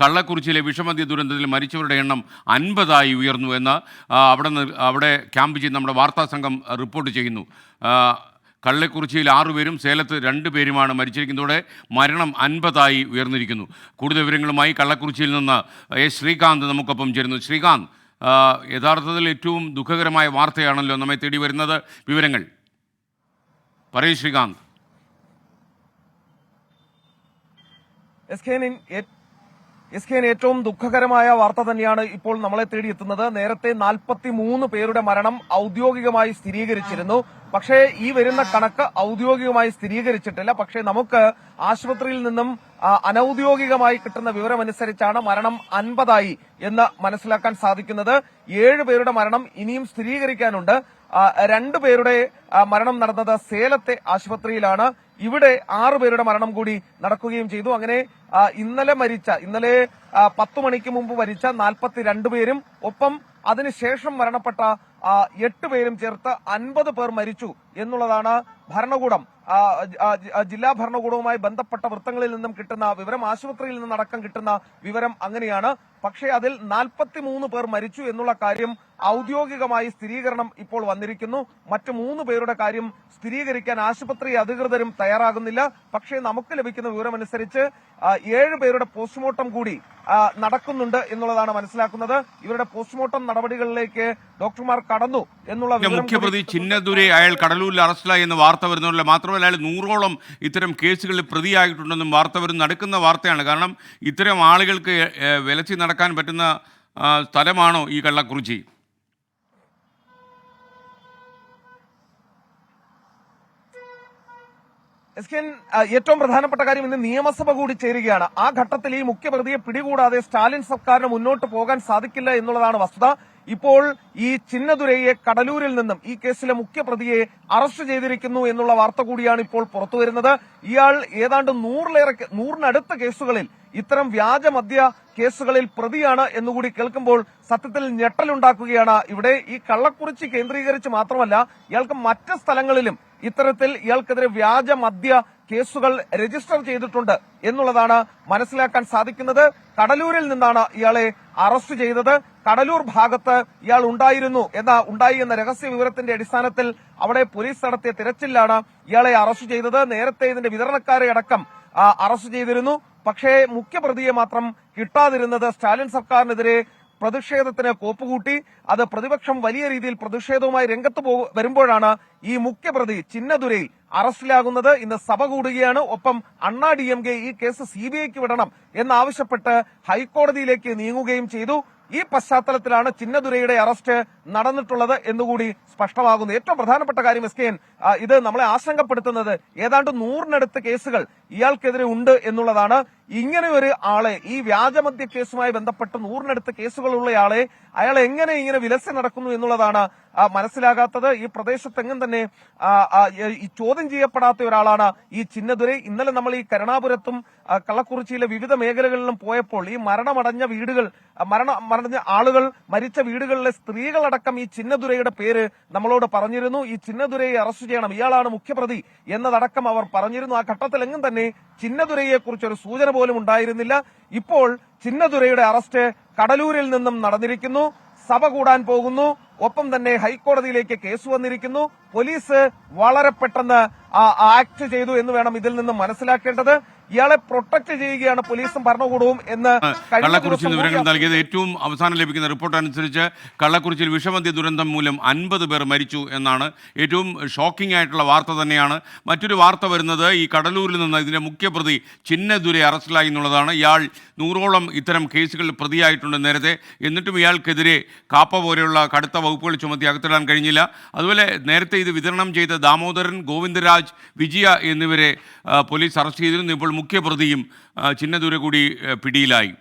കള്ളക്കുറിച്ചിയിലെ വിഷമദ്യ ദുരന്തത്തിൽ മരിച്ചവരുടെ എണ്ണം അൻപതായി ഉയർന്നു എന്ന് അവിടെ അവിടെ ക്യാമ്പ് ചെയ്ത് നമ്മുടെ വാർത്താ സംഘം റിപ്പോർട്ട് ചെയ്യുന്നു. കള്ളക്കുറിച്ചിയിൽ ആറുപേരും സേലത്ത് രണ്ട് പേരുമാണ് മരിച്ചിരിക്കുന്നതോടെ മരണം അൻപതായി ഉയർന്നിരിക്കുന്നു. കൂടുതൽ വിവരങ്ങളുമായി കള്ളക്കുറിച്ചിയിൽ നിന്ന് എ ശ്രീകാന്ത് നമുക്കൊപ്പം ചേരുന്നു. ശ്രീകാന്ത് യഥാർത്ഥത്തിൽ ഏറ്റവും ദുഃഖകരമായ വാർത്തയാണല്ലോ നമ്മെ തേടി വരുന്നത്. വിവരങ്ങൾ. പറയൂ ശ്രീകാന്ത്. എസ് കെനിൻ എസ് കെൻ ഏറ്റവും ദുഃഖകരമായ വാർത്ത തന്നെയാണ് ഇപ്പോൾ നമ്മളെ തേടിയെത്തുന്നത്. നേരത്തെ നാൽപ്പത്തി മൂന്ന് പേരുടെ മരണം ഔദ്യോഗികമായി സ്ഥിരീകരിച്ചിരുന്നു. പക്ഷേ ഈ വരുന്ന കണക്ക് ഔദ്യോഗികമായി സ്ഥിരീകരിച്ചിട്ടില്ല. പക്ഷേ നമുക്ക് ആശുപത്രിയിൽ നിന്നും അനൌദ്യോഗികമായി കിട്ടുന്ന വിവരമനുസരിച്ചാണ് മരണം അൻപതായി എന്ന് മനസ്സിലാക്കാൻ സാധിക്കുന്നത്. ഏഴ് പേരുടെ മരണം ഇനിയും സ്ഥിരീകരിക്കാനുണ്ട്. രണ്ടു പേരുടെ മരണം നടന്നത് സേലത്തെ ആശുപത്രിയിലാണ്. ഇവിടെ ആറു പേരുടെ മരണം കൂടി നടക്കുകയും ചെയ്തു. അങ്ങനെ ഇന്നലെ മരിച്ച ഇന്നലെ പത്തു മണിക്ക് മുമ്പ് മരിച്ച നാൽപ്പത്തിരണ്ട് പേരും ഒപ്പം അതിനുശേഷം മരണപ്പെട്ട എട്ട് പേരും ചേർത്ത് അൻപത് പേർ മരിച്ചു എന്നുള്ളതാണ് ഭരണകൂടം ജില്ലാ ഭരണകൂടവുമായി ബന്ധപ്പെട്ട വൃത്തങ്ങളിൽ നിന്നും കിട്ടുന്ന വിവരം ആശുപത്രിയിൽ നിന്നടക്കം കിട്ടുന്ന വിവരം അങ്ങനെയാണ്. പക്ഷേ അതിൽ നാൽപ്പത്തിമൂന്ന് പേർ മരിച്ചു എന്നുള്ള കാര്യം ഔദ്യോഗികമായി സ്ഥിരീകരണം ഇപ്പോൾ വന്നിരിക്കുന്നു. മറ്റു മൂന്ന് പേരുടെ കാര്യം സ്ഥിരീകരിക്കാൻ ആശുപത്രി അധികൃതരും തയ്യാറാകുന്നില്ല. പക്ഷേ നമുക്ക് ലഭിക്കുന്ന വിവരമനുസരിച്ച് ഏഴ് പേരുടെ പോസ്റ്റ്മോർട്ടം കൂടി നടക്കുന്നുണ്ട് എന്നുള്ളതാണ് മനസ്സിലാക്കുന്നത്. ഇവരുടെ പോസ്റ്റ്മോർട്ടം നടപടികളിലേക്ക് ഡോക്ടർമാർ കടന്നു എന്നുള്ള മുഖ്യപ്രതി ചിന്നദുരെ അയാൾ കടലൂരിൽ അറസ്റ്റിലായി എന്ന് വാർത്ത വരുന്നതല്ല മാത്രമല്ല അയാൾ നൂറോളം ഇത്തരം കേസുകളിൽ പ്രതിയായിട്ടുണ്ടെന്നും വാർത്ത വരുന്ന നടക്കുന്ന വാർത്തയാണ്. കാരണം ഇത്തരം ആളുകൾക്ക് വിലച്ചി നടക്കാൻ പറ്റുന്ന സ്ഥലമാണോ ഈ കള്ളക്കുറിച്ചി? എസ് കെ ഏറ്റവും പ്രധാനപ്പെട്ട കാര്യം ഇന്ന് നിയമസഭ കൂടി ചേരുകയാണ്. ആ ഘട്ടത്തിൽ ഈ മുഖ്യപ്രതിയെ പിടികൂടാതെ സ്റ്റാലിൻ സർക്കാരിന് മുന്നോട്ട് പോകാൻ സാധിക്കില്ല എന്നുള്ളതാണ് വസ്തുത. ഇപ്പോൾ ഈ ചിന്നദുരയെ കടലൂരിൽ നിന്നും ഈ കേസിലെ മുഖ്യപ്രതിയെ അറസ്റ്റ് ചെയ്തിരിക്കുന്നു എന്നുള്ള വാർത്ത കൂടിയാണ് ഇപ്പോൾ പുറത്തുവരുന്നത് ഇയാൾ ഏതാണ്ട് നൂറിലേറെ നൂറിനടുത്ത കേസുകളിൽ ഇത്തരം വ്യാജ മദ്യ കേസുകളിൽ പ്രതിയാണ് എന്നുകൂടി കേൾക്കുമ്പോൾ സത്യത്തിൽ ഞെട്ടലുണ്ടാക്കുകയാണ്. ഇവിടെ ഈ കള്ളക്കുറിച്ച് കേന്ദ്രീകരിച്ച് മാത്രമല്ല ഇയാൾക്ക് മറ്റ് സ്ഥലങ്ങളിലും ഇത്തരത്തിൽ ഇയാൾക്കെതിരെ വ്യാജ മദ്യ കേസുകൾ രജിസ്റ്റർ ചെയ്തിട്ടുണ്ട് എന്നുള്ളതാണ് മനസ്സിലാക്കാൻ സാധിക്കുന്നത്. കടലൂരിൽ നിന്നാണ് ഇയാളെ അറസ്റ്റ് ചെയ്തത്. കടലൂർ ഭാഗത്ത് ഇയാൾ ഉണ്ടായിരുന്നു എന്ന ഉണ്ടായി എന്ന രഹസ്യ വിവരത്തിന്റെ അടിസ്ഥാനത്തിൽ അവിടെ പോലീസ് നടത്തിയ തിരച്ചിലാണ് ഇയാളെ അറസ്റ്റ് ചെയ്തത്. നേരത്തെ ഇതിന്റെ വിതരണക്കാരെ അടക്കം അറസ്റ്റ് ചെയ്തിരുന്നു. പക്ഷേ മുഖ്യപ്രതിയെ മാത്രം കിട്ടാതിരുന്നത് സ്റ്റാലിൻ സർക്കാരിനെതിരെ പ്രതിഷേധത്തിന് കോപ്പുകൂട്ടി. അത് പ്രതിപക്ഷം വലിയ രീതിയിൽ പ്രതിഷേധവുമായി രംഗത്ത് വരുമ്പോഴാണ് ഈ മുഖ്യപ്രതി ചിന്നദുരൈ അറസ്റ്റിലാകുന്നത് ഇന്ന് സഭ കൂടുകയാണ്. ഒപ്പം അണ്ണാ ഡി എം കെ ഈ കേസ് സി ബി ഐക്ക് വിടണം എന്നാവശ്യപ്പെട്ട് ഹൈക്കോടതിയിലേക്ക് നീങ്ങുകയും ചെയ്തു. ഈ പശ്ചാത്തലത്തിലാണ് ചിന്നദുരൈയുടെ അറസ്റ്റ് നടന്നിട്ടുള്ളത് എന്നുകൂടി സ്പഷ്ടമാകുന്നു. ഏറ്റവും പ്രധാനപ്പെട്ട കാര്യം എസ് കെ ഇത് നമ്മളെ ആശങ്കപ്പെടുത്തുന്നത് ഏതാണ്ട് നൂറിനടുത്ത് കേസുകൾ ഇയാൾക്കെതിരെ ഉണ്ട് എന്നുള്ളതാണ്. ഇങ്ങനെ ഒരു ആളെ ഈ വ്യാജമദ്യ കേസുമായി ബന്ധപ്പെട്ട് നൂറിനടുത്ത് കേസുകളുള്ളയാളെ അയാൾ എങ്ങനെ ഇങ്ങനെ വിലസി നടക്കുന്നു എന്നുള്ളതാണ് മനസ്സിലാകാത്തത് ഈ പ്രദേശത്തെങ്ങും തന്നെ ഈ ചോദ്യം ചെയ്യപ്പെടാത്ത ഒരാളാണ് ഈ ചിന്നദുരൈ ഇന്നലെ നമ്മൾ ഈ കരുണാപുരത്തും കള്ളക്കുറിച്ചിയിലെ വിവിധ മേഖലകളിലും പോയപ്പോൾ ഈ മരണമടഞ്ഞ വീടുകൾ മരണ മടഞ്ഞ ആളുകൾ മരിച്ച വീടുകളിലെ സ്ത്രീകളടക്കം ഈ ചിന്നദുരയുടെ പേര് നമ്മളോട് പറഞ്ഞിരുന്നു. ഈ ചിന്നദുരയെ അറസ്റ്റ് ചെയ്യണം. ഇയാളാണ് മുഖ്യപ്രതി എന്നതടക്കം അവർ പറഞ്ഞിരുന്നു. ആ ഘട്ടത്തിലെങ്ങും തന്നെ ചിന്നതുരയെ കുറിച്ചൊരു സൂചന പോലും ഉണ്ടായിരുന്നില്ല. ഇപ്പോൾ ചിന്നദുരയുടെ അറസ്റ്റ് കടലൂരിൽ നിന്നും നടന്നിരിക്കുന്നു. സഭ കൂടാൻ പോകുന്നു. ഒപ്പം തന്നെ ഹൈക്കോടതിയിലേക്ക് കേസ് വന്നിരിക്കുന്നു. പോലീസ് വളരെ പെട്ടെന്ന് ആക്ട് ചെയ്തു എന്ന് വേണം ഇതിൽ നിന്ന് മനസ്സിലാക്കേണ്ടത്. ഇയാളെ പ്രൊട്ടക്ട് ചെയ്യുകയാണ് പോലീസും ഭരണകൂടവും എന്ന് കള്ളക്കുറിച്ചിൽ വിവരങ്ങൾ നൽകിയത് ഏറ്റവും അവസാനം ലഭിക്കുന്ന റിപ്പോർട്ട് അനുസരിച്ച് കള്ളക്കുറിച്ചിൽ വിഷമദ്യ ദുരന്തം മൂലം അൻപത് പേർ മരിച്ചു എന്നാണ് ഏറ്റവും ഷോക്കിംഗ് ആയിട്ടുള്ള വാർത്ത തന്നെയാണ്. മറ്റൊരു വാർത്ത വരുന്നത് ഈ കടലൂരിൽ നിന്ന് ഇതിന്റെ മുഖ്യപ്രതി ചിന്നദുരെ അറസ്റ്റിലായി എന്നുള്ളതാണ്. ഇയാൾ നൂറോളം ഇത്തരം കേസുകളിൽ പ്രതിയായിട്ടുണ്ട് നേരത്തെ. എന്നിട്ടും ഇയാൾക്കെതിരെ കാപ്പ പോലെയുള്ള കടുത്ത വകുപ്പുകൾ ചുമത്തി അകത്തിടാൻ കഴിഞ്ഞില്ല. അതുപോലെ നേരത്തെ ഇത് വിതരണം ചെയ്ത ദാമോദരൻ ഗോവിന്ദരാജ് വിജയ എന്നിവരെ പോലീസ് അറസ്റ്റ് ചെയ്തിരുന്നു. ഇപ്പോൾ മുഖ്യപ്രതിയും ചിഹ്നദൂരെ കൂടി പിടിയിലായി.